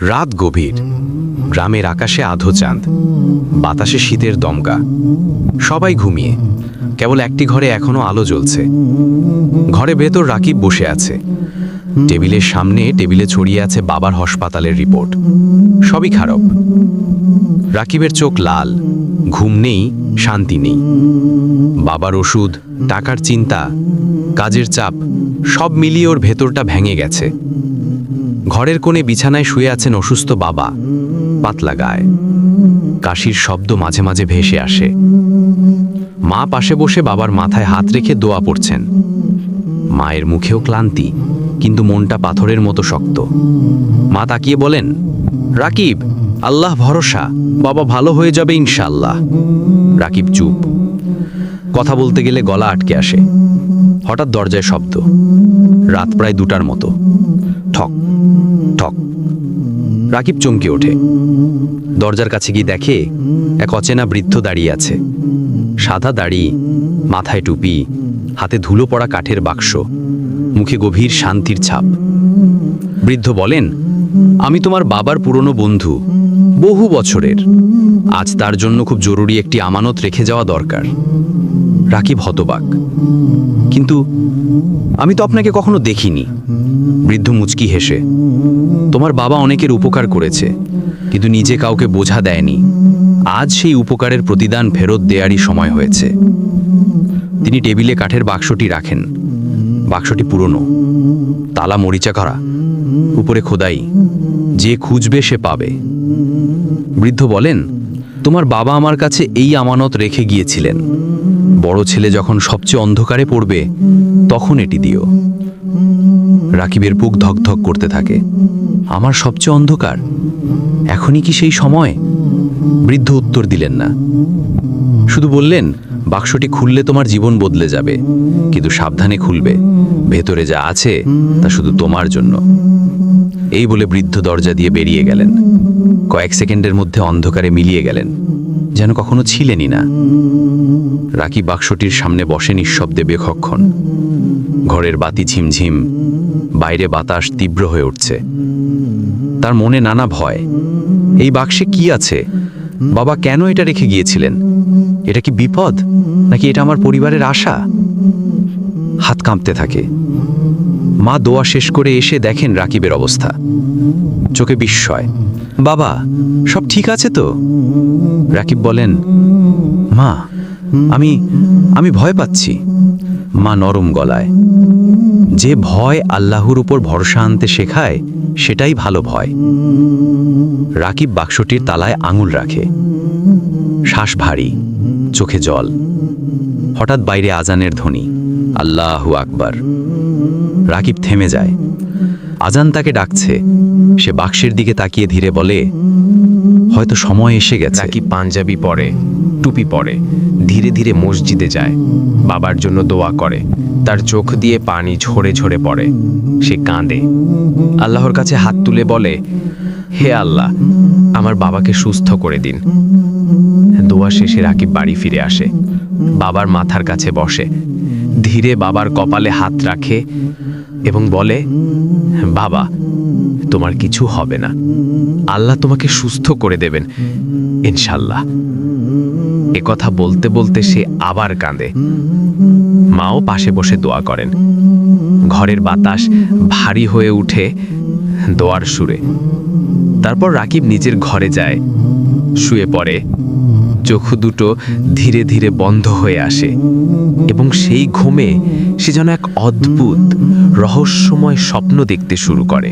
রাত গভীর। গ্রামের আকাশে আধো চাঁদ, বাতাসে শীতের দমকা। সবাই ঘুমিয়ে, কেবল একটি ঘরে এখনও আলো জ্বলছে। ঘরে ভেতর রাকিব বসে আছে। টেবিলের সামনে টেবিলে ছড়িয়ে আছে বাবার হাসপাতালের রিপোর্ট। সবই খারাপ। রাকিবের চোখ লাল, ঘুম নেই, শান্তি নেই। বাবার ওষুধ, টাকার চিন্তা, কাজের চাপ, সব মিলিয়ে ওর ভেতরটা ভেঙে গেছে। ঘরের কোণে বিছানায় শুয়ে আছেন অসুস্থ বাবা। পাতলা গায়ে। কাশির শব্দ মাঝে মাঝে ভেসে আসে। মা পাশে বসে বাবার মাথায় হাত রেখে দোয়া পড়ছেন। মায়ের মুখেও ক্লান্তি, কিন্তু মনটা পাথরের মতো শক্ত। মা তাকিয়ে বলেন, রাকিব, আল্লাহ ভরসা। বাবা ভালো হয়ে যাবে ইনশাল্লাহ রাকিব চুপ। কথা বলতে গেলে গলা আটকে আসে। হঠাৎ দরজায় শব্দ। রাত প্রায় দুটার মতো। ঠক ঠক। রাকিব চমকে ওঠে। দরজার কাছে গিয়ে দেখে এক অচেনা বৃদ্ধ দাঁড়িয়ে আছে। সাদা দাড়ি, মাথায় টুপি, হাতে ধুলো পড়া কাঠের বাক্স, মুখে গভীর শান্তির ছাপ। বৃদ্ধ বলেন, আমি তোমার বাবার পুরনো বন্ধু। বহু বছরের। আজ তার জন্য খুব জরুরি একটি আমানত রেখে যাওয়া দরকার। রাকিব হতবাক। কিন্তু আমি তো আপনাকে কখনো দেখিনি। বৃদ্ধ মুচকি হেসে, তোমার বাবা অনেকের উপকার করেছে, কিন্তু নিজে কাউকে বোঝা দেয়নি। আজ সেই উপকারের প্রতিদান ফেরত দেয়ারই সময় হয়েছে। তিনি টেবিলে কাঠের বাক্সটি রাখেন। বাক্সটি পুরনো, তালা মরিচা করা, উপরে খোদাই, যে খুঁজবে সে পাবে। বৃদ্ধ বলেন, তোমার বাবা আমার কাছে এই আমানত রেখে গিয়েছিলেন। বড় ছেলে যখন সবচেয়ে অন্ধকারে পড়বে, তখন এটি দিও। রাকিবের বুক ধকধক করতে থাকে, আমার সবচেয়ে অন্ধকার, এখনই কি সেই সময়? বৃদ্ধ উত্তর দিলেন না। শুধু বললেন বাক্সটি খুললে তোমার জীবন বদলে যাবে, কিন্তু সাবধানে খুলবে। ভেতরে যা আছে, তা শুধু তোমার জন্য। এই বলে বৃদ্ধ দরজা দিয়ে বেরিয়ে গেলেন। কয়েক সেকেন্ডের মধ্যে অন্ধকারে মিলিয়ে গেলেন, যেন কখনো ছিলেনই না। রাকি বাক্সটির সামনে বসে নিঃশব্দে বেখক্ষণ। ঘরের বাতি ঝিমঝিম, বাইরে বাতাস তীব্র হয়ে উঠছে। তার মনে নানা ভয়, এই বাক্সে কি আছে? বাবা কেন এটা রেখে গিয়েছিলেন? এটা কি বিপদ? নাকি এটা আমার পরিবারের আশা? হাত কাঁপতে থাকে। মা দোয়া শেষ করে এসে দেখেন রাকিবের অবস্থা। চোখে বিস্ময়। বাবা, সব ঠিক আছে তো? রাকিব বলেন, মা, আমি আমি ভয় পাচ্ছি। মা নরম গলায়। যে ভয় আল্লাহর উপর ভরসা আনতে শেখায়, সেটাই ভালো ভয়। রাকিব বাক্সটির তালায় আঙুল রাখে। শ্বাস ভারী, চোখে জল। হঠাৎ বাইরে আজানের ধ্বনি, আল্লাহু আকবার। রাকিব থেমে যায়। আজান তাকে ডাকছে। সে বাক্সের দিকে তাকিয়ে ধীরে বলে হয়তো সময় এসে গেছে। নাকি পাঞ্জাবি পরে, টুপি পরে, ধীরে ধীরে মসজিদে যায়, বাবার জন্য দোয়া করে, তার চোখ দিয়ে পানি ঝরে ঝরে পড়ে, সে কাঁদে। আল্লাহর কাছে হাত তুলে বলে, হে আল্লাহ, আমার বাবাকে সুস্থ করে দিন। দোয়া শেষে রাকিব বাড়ি ফিরে আসে। বাবার মাথার কাছে বসে। ধীরে বাবার কপালে হাত রাখে। এবং বলে, বাবা, তোমার কিছু হবে না। আল্লাহ তোমাকে সুস্থ করে দেবেন, ইনশাল্লাহ। এ কথা বলতে বলতে সে আবার কাঁদে। মাও পাশে বসে দোয়া করেন। ঘরের বাতাস ভারী হয়ে উঠে দোয়ার সুরে। তারপর রাকিব নিজের ঘরে যায়, শুয়ে পড়ে। চোখ দুটো ধীরে ধীরে বন্ধ হয়ে আসে এবং সেই ঘুমে সে যেন এক অদ্ভুত, রহস্যময় স্বপ্ন দেখতে শুরু করে।